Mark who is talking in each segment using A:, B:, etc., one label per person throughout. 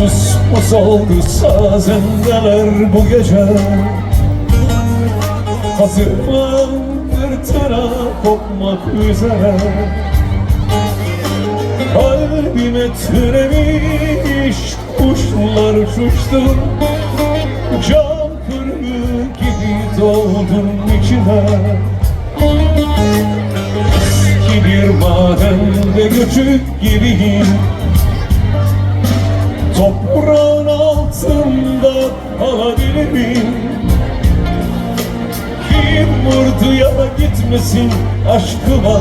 A: Sus pus oldu sazendeler bu gece. Hazırlan fırtına kopmak üzere. Kalbime türemiş kuşlar uçuştu. Cam kırmızı gibi doldun içime Eski bir madende göçük gibiyim Toprağın altında kalabilirim. Kim vurduya gitmesin aşkıma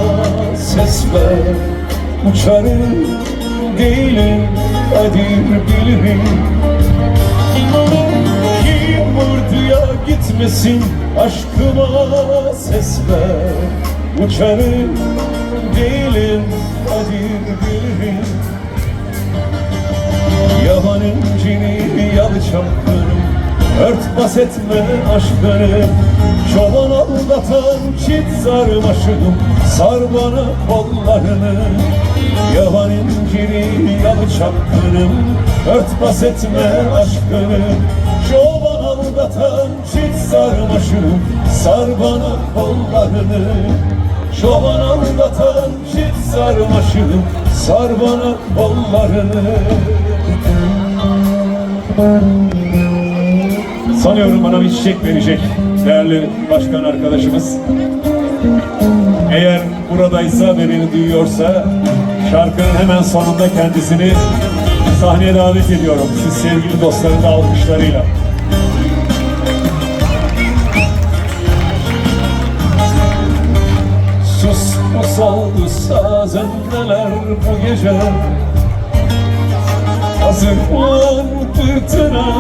A: ses ver. Uçarım değilim kadir bilirim. Kim vurduya gitmesin aşkıma ses ver. Uçarım değilim kadir bilirim Örtbas etme aşkını Çoban aldatan çit sarmaşığım Sar bana kollarını. Yaban incini yalı çapkınım. Örtbas etme aşkını Çoban aldatan çit sarmaşığım Sar bana kollarını. Çoban aldatan çit sarmaşığım Sar bana kollarını Sanıyorum bana bir çiçek verecek değerli başkan arkadaşımız. Eğer buradaysa ve beni duyuyorsa şarkının hemen sonunda kendisini sahneye davet ediyorum. Siz sevgili dostların da alkışlarıyla. Sus pus oldu sazendeler bu gece Hazırlan fırtına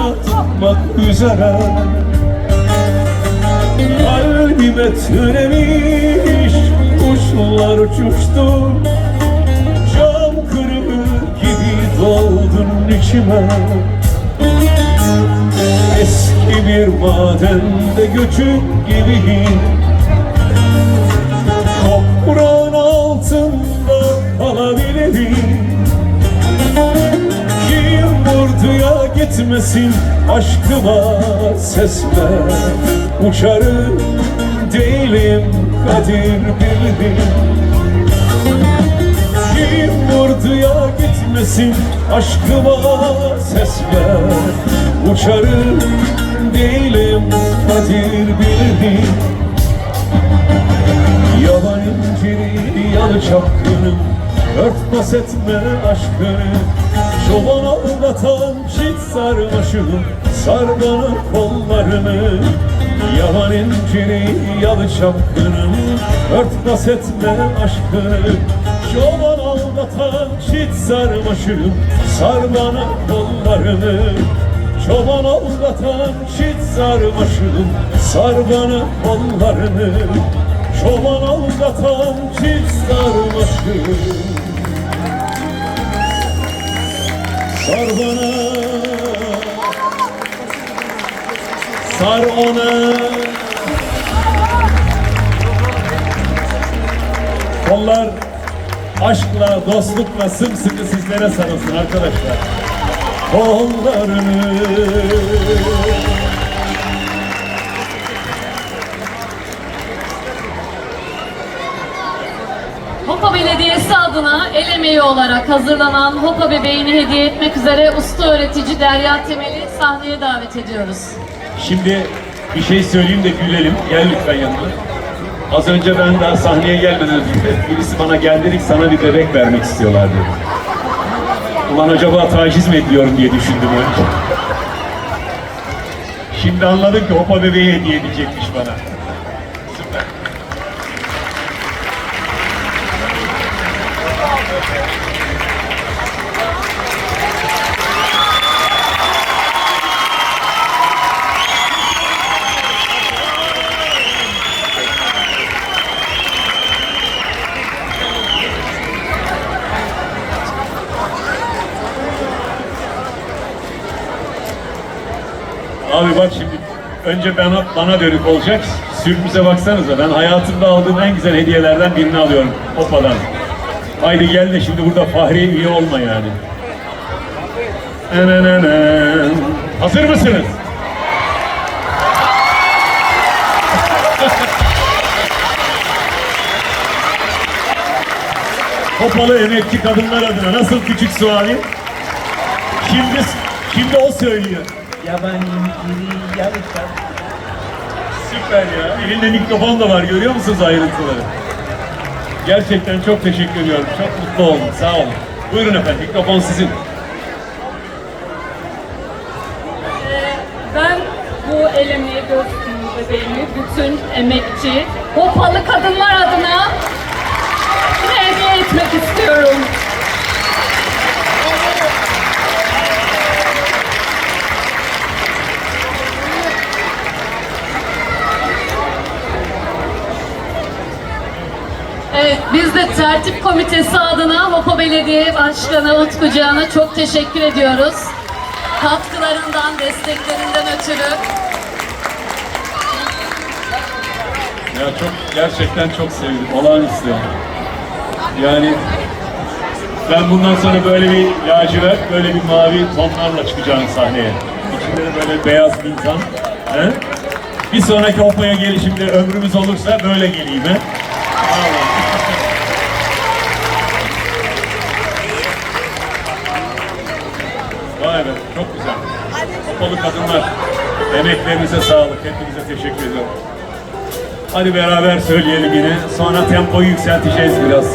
A: tutmak üzere. Kalbime türemiş kuşlar uçuştu. Cam kırığı gibi doldun içime. Eski bir madende göçük gibiyim. Toprağın altında kalabilirim Vurduya gitmesin aşkıma ses ver Uçarım değilim kadir bilirim Kim vurduya gitmesin aşkıma ses ver Uçarım değilim kadir bilirim Yalan inciri yalı çapkınım Örtbas etme aşkını Çoban aldatan çit sarmaşığım Sar bana kollarını Yalan inciri yalı çapkınım Örtbas etme aşkını. Çoban aldatan çit sarmaşığım Sar bana kollarını. Çoban aldatan çit sarmaşığım Sar bana kollarını. Çoban aldatan çift sarmaşık Sar bana Sar ona Kollar aşkla, dostlukla sımsıkı sizlere sarılsın arkadaşlar. Kollarını
B: Hopa Belediyesi adına el emeği olarak hazırlanan Hopa bebeğini hediye etmek üzere usta öğretici Derya Temel'i sahneye davet ediyoruz.
A: Şimdi bir şey söyleyeyim de gülelim. Gel lütfen yanıma. Az önce ben daha sahneye gelmeden önce birisi bana geldirik sana bir bebek vermek istiyorlar dedi. Ulan acaba taciz mi ediyorum diye düşündüm önce. Şimdi anladım ki hopa bebeği hediye edecekmiş bana. Abi bak şimdi önce bana, bana dönük olacak. Sürprize baksanıza ben hayatımda aldığım en güzel hediyelerden birini alıyorum Opa'dan. Haydi gel de şimdi burada Fahriye üye olma yani. Enenenen. Hazır mısınız? Hopalı emekçi kadınlar adına nasıl küçük suali? Şimdi şimdi o söylüyor. Yabancı biri yarışan. Süper ya. Elinde mikrofon da var. Görüyor musunuz ayrıntıları? Gerçekten çok teşekkür ediyorum. Çok mutlu oldum. Sağ olun. Buyurun efendim. Mikrofon sizin.
B: Ben bu elemeyi göstereyim bebeğimi bütün emekçi, hopalı kadınlar adına Evet, biz de tertip komitesi adına Hopa Belediye Başkanı Utku Can'a çok teşekkür ediyoruz. Katkılarından, desteklerinden ötürü.
A: Ya çok gerçekten çok sevdim. Olağanüstü. Yani ben bundan sonra böyle bir lacivert, böyle bir mavi tonlarla çıkacağım sahneye. İçinde de böyle beyaz bir insan. He? Bir sonraki Hopa'ya gelişimde ömrümüz olursa böyle geleyim. He? Vallahi. Vay be, çok güzel. Hopalı kadınlar. Emeklerinize sağlık. Hepinize teşekkür ediyorum. Hadi beraber söyleyelim yine. Sonra tempoyu yükselteceğiz biraz.